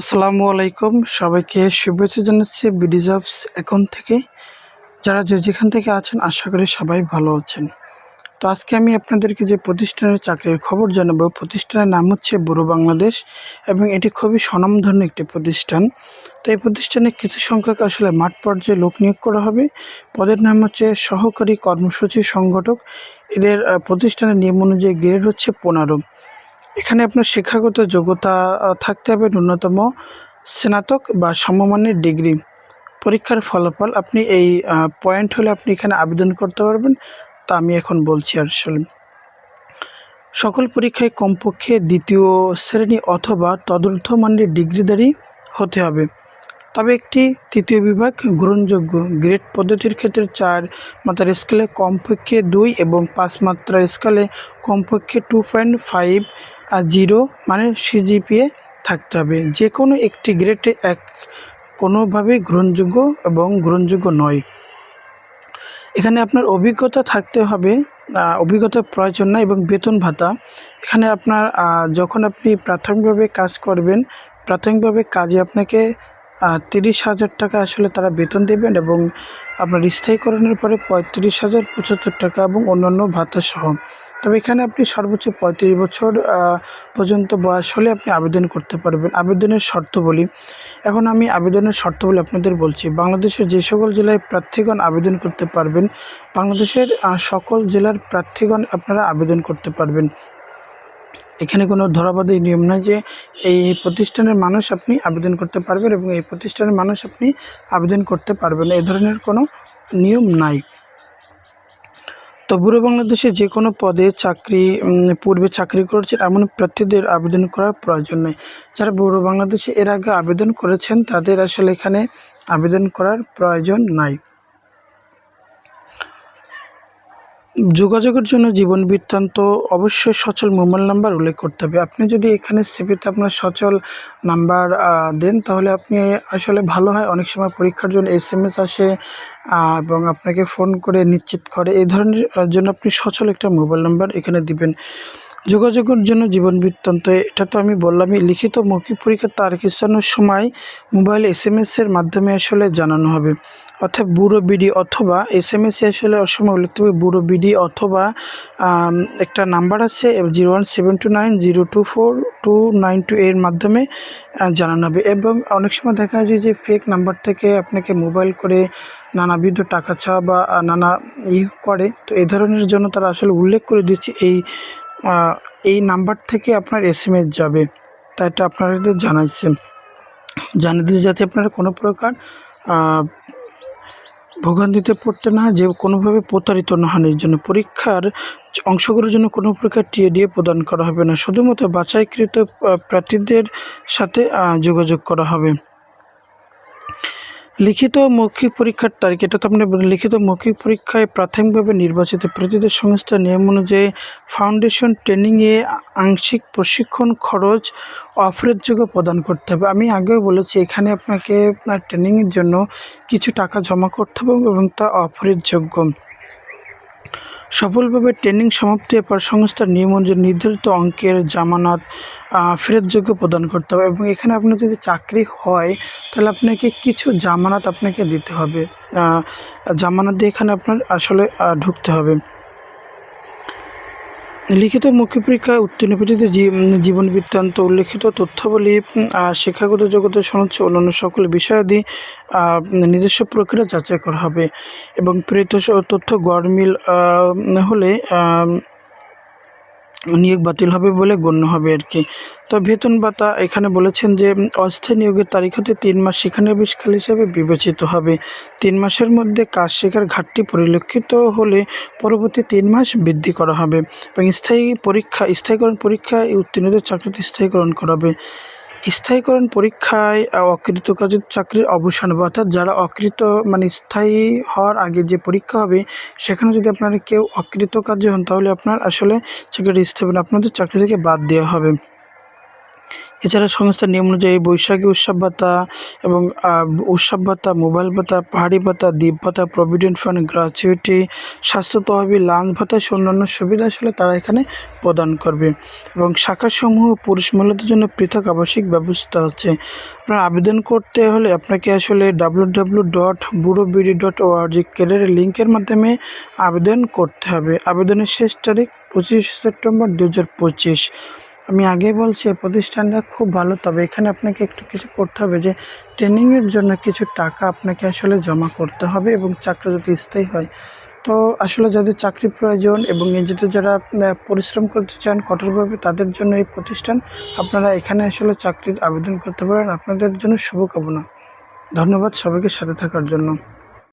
আসসালামু আলাইকুম। সবাইকে শুভেচ্ছা জানাচ্ছি বিডি জবস অ্যাকাউন্ট থেকে। যারা যে যেখান থেকে আছেন, আশা করি সবাই ভালো আছেন। তো আজকে আমি আপনাদেরকে যে প্রতিষ্ঠানের চাকরির খবর জানাব, প্রতিষ্ঠানের নাম হচ্ছে বুড়ো বাংলাদেশ এবং এটি খুবই স্বনামধন্য একটি প্রতিষ্ঠান। তো এই প্রতিষ্ঠানে কিছু সংখ্যক আসলে মাঠ পর্যায়ে লোক নিয়োগ করা হবে। পদের নাম হচ্ছে সহকারী কর্মসূচি সংগঠক। এদের প্রতিষ্ঠানের নিয়ম অনুযায়ী গ্রেড হচ্ছে পনেরো। এখানে আপনার শিক্ষাগত যোগ্যতা থাকতে হবে ন্যূনতম স্নাতক বা সমমানের ডিগ্রি। পরীক্ষার ফলাফল আপনি এই পয়েন্ট হলে আপনি এখানে আবেদন করতে পারবেন, তা আমি এখন বলছি আসলে। সকল পরীক্ষায় কমপক্ষে দ্বিতীয় শ্রেণি অথবা তদর্থ মানের ডিগ্রিধারী হতে হবে। তবে একটি তৃতীয় বিভাগ গ্রহণযোগ্য। গ্রেড পদ্ধতির ক্ষেত্রে চার মাত্রার স্কেলে কমপক্ষে দুই এবং পাঁচ মাত্রার স্কেলে কমপক্ষে টু পয়েন্ট ফাইভ জিরো মানে সিজিপিএ থাকতে হবে। যে কোনো একটি গ্রেডে এক কোনোভাবে গ্রহণযোগ্য এবং গ্রহণযোগ্য নয়। এখানে আপনার অভিজ্ঞতা থাকতে হবে অভিজ্ঞতার প্রয়োজন না এবং বেতন ভাতা। এখানে আপনার যখন আপনি প্রাথমিকভাবে কাজ করবেন, প্রাথমিকভাবে কাজে আপনাকে তিরিশ হাজার টাকা আসলে তারা বেতন দেবেন এবং আপনার স্থায়ীকরণের পরে পঁয়ত্রিশ হাজার পঁচাত্তর টাকা এবং অন্যান্য ভাতা সহ। তবে এখানে আপনি সর্বোচ্চ পঁয়ত্রিশ বছর পর্যন্ত বয়স হলে আপনি আবেদন করতে পারবেন। আবেদনের শর্ত বলি। এখন আমি আবেদনের শর্ত বলে আপনাদের বলছি, বাংলাদেশের যে সকল জেলায় প্রার্থীগণ আবেদন করতে পারবেন, বাংলাদেশের সকল জেলার প্রার্থীগণ আপনারা আবেদন করতে পারবেন। এখানে কোনো ধরাবাধী নিয়ম নয় যে এই প্রতিষ্ঠানের মানুষ আপনি আবেদন করতে পারবেন এবং এই প্রতিষ্ঠানের মানুষ আপনি আবেদন করতে পারবেন। এ ধরনের কোনো নিয়ম নাই। তো বুড়ো বাংলাদেশে যে কোনো পদে চাকরি পূর্বে চাকরি করেছেন এমন প্রার্থীদের আবেদন করার প্রয়োজন নেই। যারা বুড়ো বাংলাদেশে এর আগে আবেদন করেছেন, তাদের আসলে এখানে আবেদন করার প্রয়োজন নাই। যোগাযোগের জন্য জীবন বৃত্তান্ত অবশ্যই সচল মোবাইল নাম্বার উল্লেখ করতে হবে। আপনি যদি এখানে সিপিতে আপনার সচল নাম্বার দেন, তাহলে আপনি আসলে ভালো হয়। অনেক সময় পরীক্ষার জন্য এস এম আসে এবং আপনাকে ফোন করে নিশ্চিত করে। এই ধরনের জন্য আপনি সচল একটা মোবাইল নাম্বার এখানে দিবেন। যোগাযোগের জন্য জীবন বৃত্তান্ত, এটা তো আমি বললামই, লিখিত মৌখিক পরীক্ষার তারিখ স্থানের সময় মোবাইল এস এম এর মাধ্যমে আসলে জানানো হবে। অর্থাৎ বুড়ো বিডি অথবা এস এম এস আসলে অসময় উল্লেখ হবে বুড়ো বিডি অথবা একটা নাম্বার আছে zero one seven two nine zero two four two nine two এর মাধ্যমে জানানো হবে। এবং অনেক সময় দেখা যায় যে ফেক নাম্বার থেকে আপনাকে মোবাইল করে নানাবিধ টাকা চাওয়া বা নানা ই করে। তো এ ধরনের জন্য তারা আসলে উল্লেখ করে দিচ্ছে এই এই নাম্বার থেকে আপনার এস এম এস যাবে। তা এটা আপনাদের জানাইছেন জানিয়ে দিতে যাতে আপনারা কোনো প্রকার ভোগান্তিতে পড়তে না যে কোনোভাবে প্রতারিত না হন, এর জন্য পরীক্ষার অংশগ্রহণের জন্য কোনো প্রকার টিএডিএ প্রদান করা হবে না। শুধুমাত্র বাছাইকৃত প্রার্থীদের সাথে যোগাযোগ করা হবে। লিখিত মৌখিক পরীক্ষার তারিখ, এটা তো আপনি লিখিত মৌখিক পরীক্ষায় প্রাথমিকভাবে নির্বাচিত প্রতিদের সংস্থার নিয়ম অনুযায়ী ফাউন্ডেশন ট্রেনিংয়ে আংশিক প্রশিক্ষণ খরচ অফারের প্রদান করতে হবে। আমি আগেও বলেছি, এখানে আপনাকে ট্রেনিংয়ের জন্য কিছু টাকা জমা করতে হবে এবং তা অফারের যোগ্য সফলভাবে ট্রেনিং সমাপ্তি পর সংস্থার নিয়ম অনুযায়ী নির্ধারিত অঙ্কের জামানত ফেরতযোগ্য প্রদান করতে হবে এবং এখানে আপনার যদি চাকরি হয়, তাহলে আপনাকে কিছু জামানত আপনাকে দিতে হবে। জামানত দিয়ে এখানে আপনার আসলে ঢুকতে হবে। লিখিত মুখ্য পরীক্ষায় উত্তীর্ণ প্রার্থীদের জীবন বৃত্তান্ত, উল্লেখিত তথ্যাবলী শিক্ষাগত জগতের সনচ্ছ অন্যান্য সকল বিষয়াদি নিজস্ব প্রক্রিয়া যাচাই করা হবে। এবং প্রেত তথ্য গড়মিল হলে নিয়োগ বাতিল হবে বলে গণ্য হবে আর কি। তো বেতন ভাতা এখানে বলেছেন যে, অস্থায়ী নিয়োগের তারিখ হতে তিন মাস সেখানে শিক্ষানবিষ্কাল হিসেবে বিবেচিত হবে। তিন মাসের মধ্যে কাজ শেখার ঘাটতি পরিলক্ষিত হলে পরবর্তী তিন মাস বৃদ্ধি করা হবে এবং স্থায়ী পরীক্ষা, স্থায়ীকরণ পরীক্ষায় উত্তীর্ণদের চাকরিতে স্থায়ীকরণ করা হবে। স্থায়ীকরণ পরীক্ষায় অকৃত অকৃতকার্যের চাকরির অবসান, অর্থাৎ যারা অকৃত মানে স্থায়ী হওয়ার আগে যে পরীক্ষা হবে, সেখানে যদি আপনারা কেউ অকৃত অকৃতকার্য হন, তাহলে আপনার আসলে চাকরিটা স্থায়ী আপনাদের চাকরি থেকে বাদ দেওয়া হবে। এছাড়া সংস্থার নিয়ম অনুযায়ী বৈশাখী উৎসব ভাতা এবং উৎসব ভাতা, মোবাইল ভাতা, পাহাড়ি ভাতা, দ্বীপ ভাতা, প্রভিডেন্ট ফান্ড গ্র্যাচুইটি স্বাস্থ্য তহবিল, লাঞ্চ ভাতা সহ অন্যান্য সুবিধা আসলে তারা এখানে প্রদান করবে। এবং শাখাসমূহ পুরুষ মহিলাদের জন্য পৃথক আবাসিক ব্যবস্থা আছে। আপনার আবেদন করতে হলে আপনাকে আসলে W W dot BURO BD dot ORG ক্যারিয়ারের লিঙ্কের মাধ্যমে আবেদন করতে হবে। আবেদনের শেষ তারিখ পঁচিশ সেপ্টেম্বর দু হাজার পঁচিশ। আমি আগে বলছি, এই প্রতিষ্ঠানটা খুব ভালো। তবে এখানে আপনাকে একটু কিছু করতে হবে যে ট্রেনিংয়ের জন্য কিছু টাকা আপনাকে আসলে জমা করতে হবে এবং চাকরি যদি স্থায়ী হয়। তো আসলে যাদের চাকরি প্রয়োজন এবং নিজেদের যারা পরিশ্রম করতে চান কঠোরভাবে, তাদের জন্য এই প্রতিষ্ঠান আপনারা এখানে আসলে চাকরির আবেদন করতে পারেন। আপনাদের জন্য শুভকামনা। ধন্যবাদ সবাইকে সাথে থাকার জন্য।